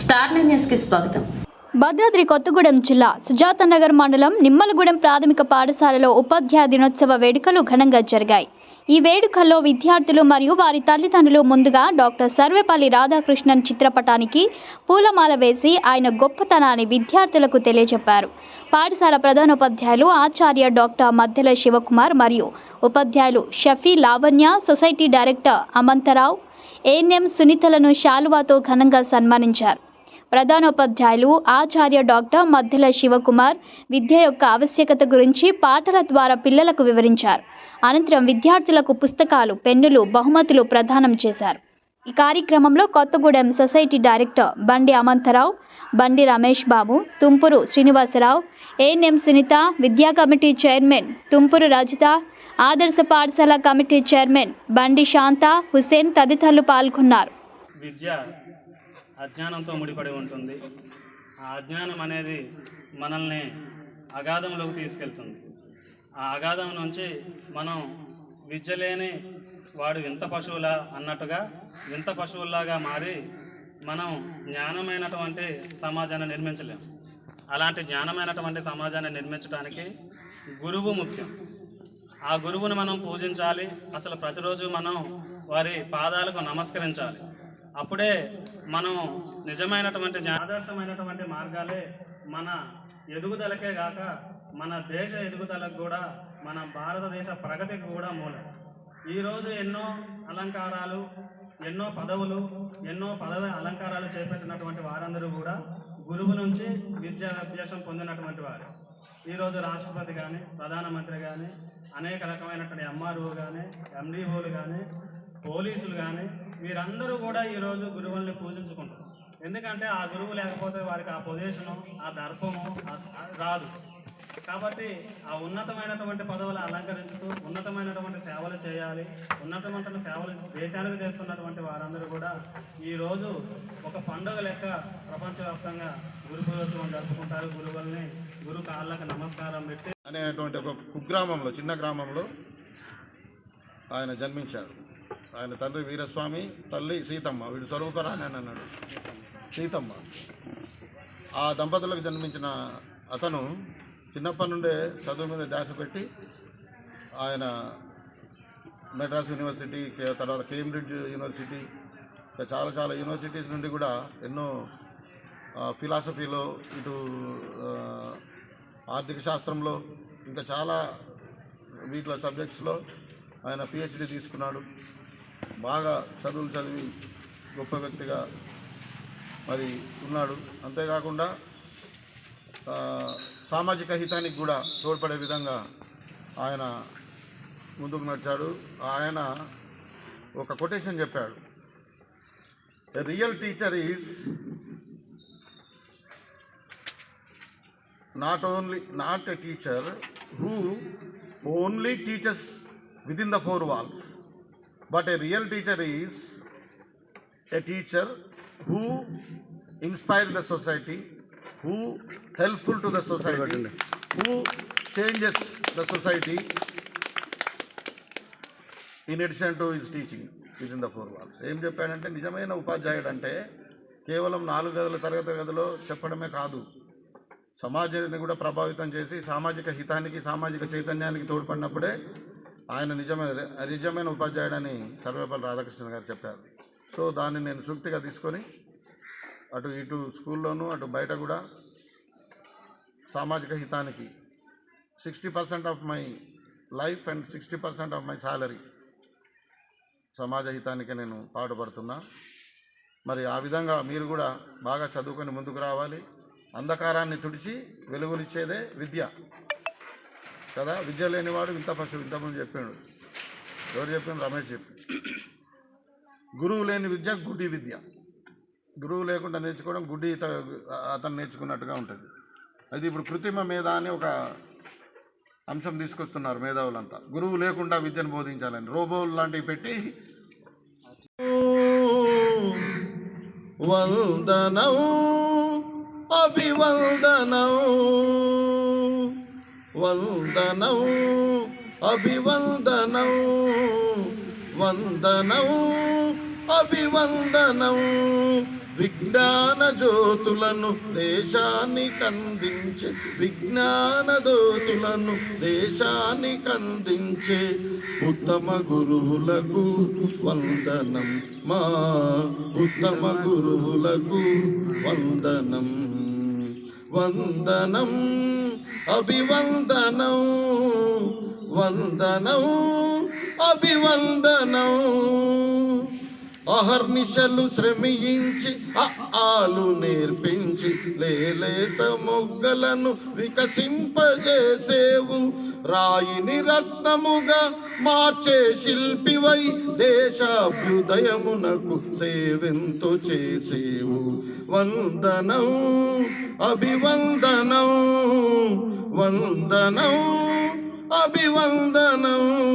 Star స్వాగతం. భద్రాద్రి కొత్తగూడెం జిల్లా సుజాతనగర్ మండలం నిమ్మలగూడెం ప్రాథమిక పాఠశాలలో ఉపాధ్యాయ దినోత్సవ వేడుకలు ఘనంగా జరిగాయి. ఈ వేడుకల్లో విద్యార్థులు మరియు వారి తల్లిదండ్రులు ముందుగా డాక్టర్ సర్వేపల్లి రాధాకృష్ణన్ చిత్రపటానికి పూలమాల వేసి ఆయన గొప్పతనాన్ని విద్యార్థులకు తెలియజెప్పారు. పాఠశాల ప్రధానోపాధ్యాయులు ఆచార్య డాక్టర్ మధ్యల శివకుమార్ మరియు ఉపాధ్యాయులు Shafi Lavanya society director Amantharao ANM సునీతలను శాలువాతో ఘనంగా సన్మానించారు. ప్రధానోపాధ్యాయులు ఆచార్య డాక్టర్ మధ్యల శివకుమార్ విద్య యొక్క ఆవశ్యకత గురించి పాటల ద్వారా పిల్లలకు వివరించారు. అనంతరం విద్యార్థులకు పుస్తకాలు పెన్నులు బహుమతులు ప్రదానం చేశారు. ఈ కార్యక్రమంలో Kothagudem society director Bandi Amantharao Bandi Ramesh Babu తుంపురు Srinivasarao ANM Sunitha విద్యా కమిటీ చైర్మన్ తుంపురు రజిత ఆదర్శ పాఠశాల కమిటీ చైర్మన్ బండి శాంత హుసేన్ తదితరులు పాల్గొన్నారు. విద్య అజ్ఞానంతో ముడిపడి ఉంటుంది. ఆ అజ్ఞానం అనేది మనల్ని అగాధంలోకి తీసుకెళ్తుంది. ఆ అగాధం నుంచి మనం విద్య లేని వాడు వింత పశువులా అన్నట్టుగా వింత పశువుల్లాగా మారి మనం జ్ఞానమైనటువంటి సమాజాన్ని నిర్మించలేం. అలాంటి జ్ఞానమైనటువంటి సమాజాన్ని నిర్మించడానికి గురువు ముఖ్యం. ఆ గురువుని మనం పూజించాలి. అసలు ప్రతిరోజు మనం వారి పాదాలకు నమస్కరించాలి. అప్పుడే మనం నిజమైనటువంటి ఆదర్శమైనటువంటి మార్గాలే మన ఎదుగుదలకే కాక మన దేశ ఎదుగుదలకు కూడా మన భారతదేశ ప్రగతికి కూడా మూలం. ఈరోజు ఎన్నో అలంకారాలు ఎన్నో పదవులు ఎన్నో పదవి అలంకారాలు చేపట్టినటువంటి వారందరూ కూడా గురువు నుంచి విద్యా అభ్యాసం పొందినటువంటి వారు. ఈరోజు రాష్ట్రపతి కానీ ప్రధానమంత్రి కానీ అనేక రకమైనటువంటి ఎంఆర్ఓ కానీ ఎండిఓలు కానీ పోలీసులు కానీ వీరందరూ కూడా ఈరోజు గురువుల్ని పూజించుకుంటారు ఎందుకంటే ఆ గురువు లేకపోతే వారికి ఆ పొజిషను ఆ దర్పము రాదు. కాబట్టి ఆ ఉన్నతమైనటువంటి పదవులు అలంకరించుతూ ఉన్నతమైనటువంటి సేవలు చేయాలి. ఉన్నతమైన సేవలు దేశాలకు చేస్తున్నటువంటి వారందరూ కూడా ఈరోజు ఒక పండుగ లెక్క ప్రపంచవ్యాప్తంగా గురు పూజోత్సవం జరుపుకుంటారు. గురువుల్ని గురు కాళ్ళకు నమస్కారం పెట్టి అనేటువంటి ఒక కుగ్రామంలో చిన్న గ్రామంలో ఆయన జన్మించారు. ఆయన తండ్రి వీరస్వామి తల్లి సీతమ్మ వీడు స్వరూపరాని అని అన్నాడు. సీతమ్మ. ఆ దంపతులకు జన్మించిన అతను చిన్నప్పటి నుండే చదువు మీద ధ్యాస పెట్టి ఆయన మెడ్రాస్ యూనివర్సిటీ తర్వాత కేంబ్రిడ్జ్ యూనివర్సిటీ ఇంకా చాలా చాలా యూనివర్సిటీస్ నుండి కూడా ఎన్నో ఫిలాసఫీలో ఇటు ఆర్థిక శాస్త్రంలో ఇంకా చాలా వీటిలో సబ్జెక్ట్స్లో ఆయన పిహెచ్డి తీసుకున్నాడు. బాగా చదువులు చదివి గొప్ప వ్యక్తిగా మరి ఉన్నాడు. అంతేకాకుండా సామాజిక హితానికి కూడా తోడ్పడే విధంగా ఆయన ముందుకు నడిచాడు. ఆయన ఒక కొటేషన్ చెప్పాడు. Real teacher is not only not a teacher who only teachers with in the four walls but a real teacher is a teacher who inspire the society who helpful to the society? who changes the society? In addition to his teaching with in the four walls ఏం చెప్పాడంటే నిజమైన ఉపాధ్యాయుడు అంటే కేవలం నాలుగు గదుల తరగతి గదిలో చెప్పడమే కాదు. సమాజాన్ని కూడా ప్రభావితం చేసి సామాజిక హితానికి సామాజిక చైతన్యానికి తోడ్పడినప్పుడే ఆయన నిజమైన నిజమైన ఉపాధ్యాయుడని సర్వేపల్లి రాధాకృష్ణ గారు చెప్పారు. సో దాన్ని నేను సూక్తిగా తీసుకొని అటు ఇటు స్కూల్లోనూ అటు బయట కూడా సామాజిక హితానికి sixty percent of my life and sixty percent of my salary సమాజ హితానికి నేను పాటుపడుతున్నా. మరి ఆ విధంగా మీరు కూడా బాగా చదువుకొని ముందుకు రావాలి. అంధకారాన్ని తుడిచి వెలుగునిచ్చేదే విద్య. కదా? విద్య లేనివాడు ఇంత ఫస్ట్ ఇంతకుముందు చెప్పాడు. ఎవరు చెప్పాడు రమేష్ చెప్పి గురువు లేని విద్య గుడి విద్య. గురువు లేకుండా నేర్చుకోవడం గుడి అతను నేర్చుకున్నట్టుగా ఉంటుంది. అది ఇప్పుడు కృత్రిమ మేధ అని ఒక అంశం తీసుకొస్తున్నారు మేధావులంతా. గురువు లేకుండా విద్యను బోధించాలని. రోబోలు లాంటివి పెట్టి వందనం అభివందనం వందనం అభివందనం వందనం అభివందనం. విజ్ఞాన జ్యోతులను దేశానికి అందించే విజ్ఞాన జ్యోతులను దేశానికి అందించే ఉత్తమ గురువులకు వందనం. మా ఉత్తమ గురువులకు వందనం. వందనం అభివందనం. వందనం అభివందనం. అహర్నిశలు శ్రమించి ఆలు నేర్పించి లేలేత మొగ్గలను వికసింపజేసేవు. రాయిని రత్నముగా మార్చే శిల్పివై దేశాభ్యుదయమునకు సేవెంతో చేసేవు. వందనం అభివందనం వందనం అభివందనం.